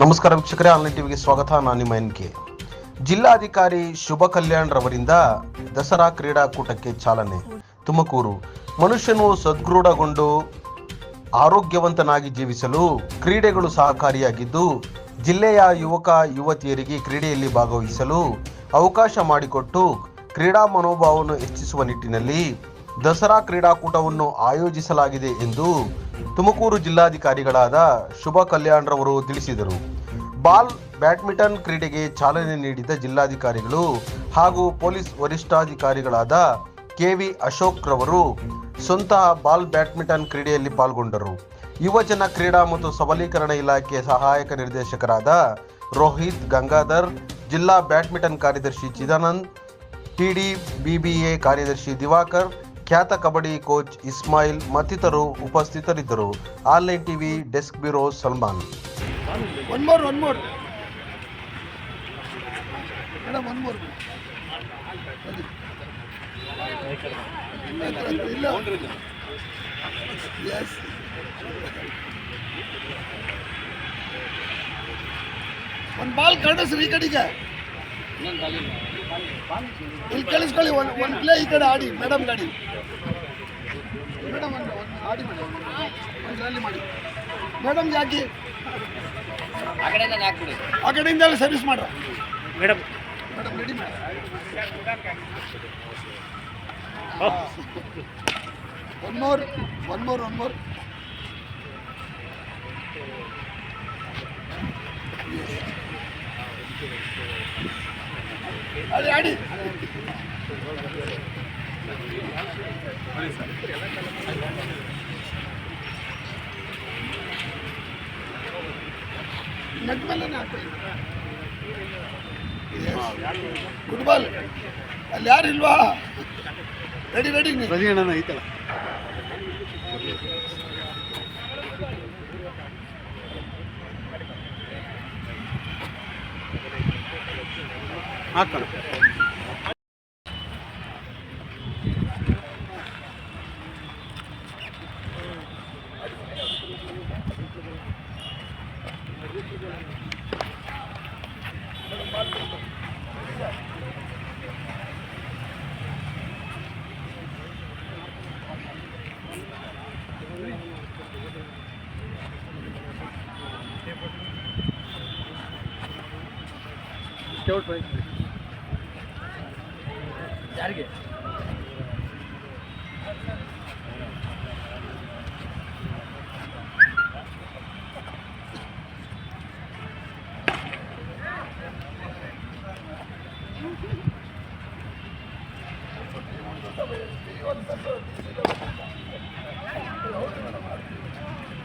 ನಮಸ್ಕಾರ ವೀಕ್ಷಕರೇ, ಆನ್ಲೈನ್ ಟಿವಿಗೆ ಸ್ವಾಗತ. ನಾನು ನಿಮ್ಮ ಎನ್ ಕೆ. ಜಿಲ್ಲಾಧಿಕಾರಿ ಶುಭ ಕಲ್ಯಾಣ್ ರವರಿಂದ ದಸರಾ ಕ್ರೀಡಾಕೂಟಕ್ಕೆ ಚಾಲನೆ. ತುಮಕೂರು. ಮನುಷ್ಯನು ಸದೃಢಗೊಂಡು ಆರೋಗ್ಯವಂತನಾಗಿ ಜೀವಿಸಲು ಕ್ರೀಡೆಗಳು ಸಹಕಾರಿಯಾಗಿದ್ದು, ಜಿಲ್ಲೆಯ ಯುವಕ, ಯುವತಿಯರಿಗೆ ಕ್ರೀಡೆಯಲ್ಲಿ ಭಾಗವಹಿಸಲು ಅವಕಾಶ ಮಾಡಿಕೊಟ್ಟು ಕ್ರೀಡಾ ಮನೋಭಾವವನ್ನು ಹೆಚ್ಚಿಸುವ ನಿಟ್ಟಿನಲ್ಲಿ ದಸರಾ ಕ್ರೀಡಾಕೂಟವನ್ನು ಆಯೋಜಿಸಲಾಗಿದೆ ಎಂದು ತುಮಕೂರು ಜಿಲ್ಲಾಧಿಕಾರಿಗಳಾದ ಶುಭ ಕಲ್ಯಾಣ್ರವರು ತಿಳಿಸಿದರು. ಬಾಲ್, ಬ್ಯಾಡ್ಮಿಂಟನ್ ಕ್ರೀಡೆಗೆ ಚಾಲನೆ ನೀಡಿದ ಜಿಲ್ಲಾಧಿಕಾರಿಗಳು ಹಾಗೂ ಪೊಲೀಸ್ ವರಿಷ್ಠಾಧಿಕಾರಿಗಳಾದ ಕೆವಿ ಅಶೋಕ್ ರವರು ಸ್ವಂತ ಬಾಲ್, ಬ್ಯಾಡ್ಮಿಂಟನ್ ಕ್ರೀಡೆಯಲ್ಲಿ ಪಾಲ್ಗೊಂಡರು. ಯುವಜನ ಕ್ರೀಡಾ ಮತ್ತು ಸಬಲೀಕರಣ ಇಲಾಖೆ ಸಹಾಯಕ ನಿರ್ದೇಶಕರಾದ ರೋಹಿತ್ ಗಂಗಾಧರ್, ಜಿಲ್ಲಾ ಬ್ಯಾಡ್ಮಿಂಟನ್ ಕಾರ್ಯದರ್ಶಿ ಚಿದಾನಂದ್, ಟಿಡಿ ಬಿಬಿಎ ಕಾರ್ಯದರ್ಶಿ ದಿವಾಕರ್ ಖ್ಯಾತ ಕಬಡ್ಡಿ ಕೋಚ್ ಇಸ್ಮಾಯಿಲ್ ಮತ್ತಿತರರು ಉಪಸ್ಥಿತರಿದ್ದರು. Online TV desk bureau Salman. ಒಂದು ಬಾಲ್ ಕಳಿಸ್ರಿ ಈ ಕಡೆಗೆ. ಇಲ್ಲಿ ಕಳಿಸ್ಕೊಳ್ಳಿ ಒಂದು ಒಂದು ಪ್ಲೇ ಈ ಕಡೆ ಆಡಿ ಮೇಡಮ್ ಗಾಡಿ ಮೇಡಮ್ ಒಂದು ಒಂದು ಆಡಿ ಮೇಡಮ್ ಒಂದು ಮಾಡಿ. ಮೇಡಮ್ ಯಾಕೆ? ಆ ಕಡೆಯಿಂದ ಹಾಕ್ಬಿಡಿ ಆ ಕಡೆಯಿಂದ ಸರ್ವಿಸ್ ಮಾಡ್ರ? ಮೇಡಮ್ ಮೇಡಮ್ ರೆಡಿ ಮಾಡಿ. One more one more one more ಮೇಲೆ ಫುಟ್ಬಾಲ್ ಅಲ್ಲಿ ಯಾರು ಇಲ್ವಾ? ರೆಡಿ ರೆಡಿ ರಜಿ ಅಣ್ಣ ಐತಲ್ಲ. ಹಾಕೋಣ. ಯಾರಿಗೆ